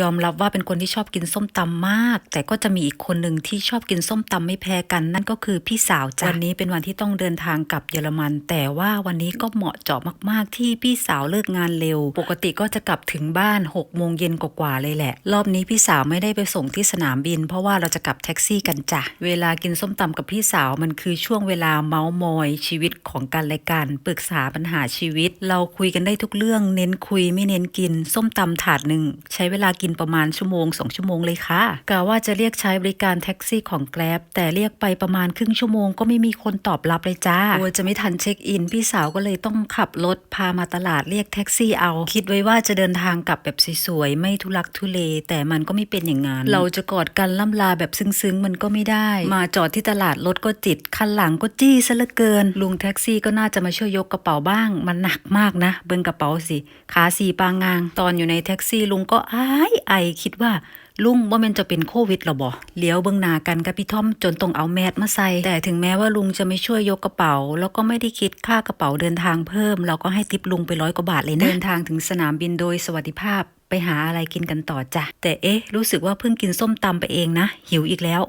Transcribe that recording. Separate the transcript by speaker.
Speaker 1: ยอมรับว่าเป็นคนที่ชอบกินส้มตำมาก แต่ก็จะมีอีกคนหนึ่งที่ชอบกินส้มตำไม่แพ้กัน นั่นก็คือพี่สาวจ้ะวันนี้เป็นวันที่ต้องเดินทางกลับเยอรมัน แต่ว่าวันนี้ก็เหมาะเจาะมาก ๆ ที่พี่สาวเลิกงานเร็ว ปกติก็จะกลับถึงบ้าน6กโมงเย็นกว่าๆเลยแหละ รอบนี้พี่สาวไม่ได้ไปส่งที่สนามบิน เพราะว่าเราจะกลับแท็กซี่กันจ้ะเวลากินส้มตำกับพี่สาวมันคือช่วงเวลาเมาส์มอยชีวิตของกันและกันปรึกษาปัญหาชีวิต เราคุยกันได้ทุกเรื่องเน้นคุยไม่เน้นกิน ส้มตำถาดหนึ่งใช้เวลากินประมาณชั่วโมงสองชั่วโมงเลยค่ะกะว่าจะเรียกใช้บริการแท็กซี่ของแกร็บแต่เรียกไปประมาณครึ่งชั่วโมงก็ไม่มีคนตอบรับเลยจ้ากลัวจะไม่ทันเช็คอิน พี่สาวก็เลยต้องขับรถพามาตลาดเรียกแท็กซี่เอา คิดไว้ว่าจะเดินทางกลับแบบสวยๆไม่ทุลักทุเล แต่มันก็ไม่เป็นอย่างนั้น เราจะกอดกันล่ำลาแบบซึ้งๆมันก็ไม่ได้ มาจอดที่ตลาดรถก็ติดคันหลังก็จี้ซะเหลือเกิน ลุงแท็กซี่ก็น่าจะมาช่วยยกกระเป๋าบ้าง มันหนักมากนะ เบิ้งกระเป๋าสิ ขาสี่ปางงาง ตอนอยู่ในแท็กซี่ลุงก็อายไอคิดว่าลุงว่ามันจะเป็นโควิดหรอบ่เลี้ยวเบื้องหน้ากันกับพี่ทอมจนต้องเอาแมสมาใส่ แต่ถึงแม้ว่าลุงจะไม่ช่วยยกกระเป๋า แล้วก็ไม่ได้คิดค่ากระเป๋าเดินทางเพิ่ม เราก็ให้ทิปลุงไปร้อยกว่าบาทเลยนะเดินทางถึงสนามบินโดยสวัสดิภาพไปหาอะไรกินกันต่อจ้ะแต่เอ๊ะ รู้สึกว่าเพิ่งกินส้มตำไปเองนะ หิวอีกแล้ว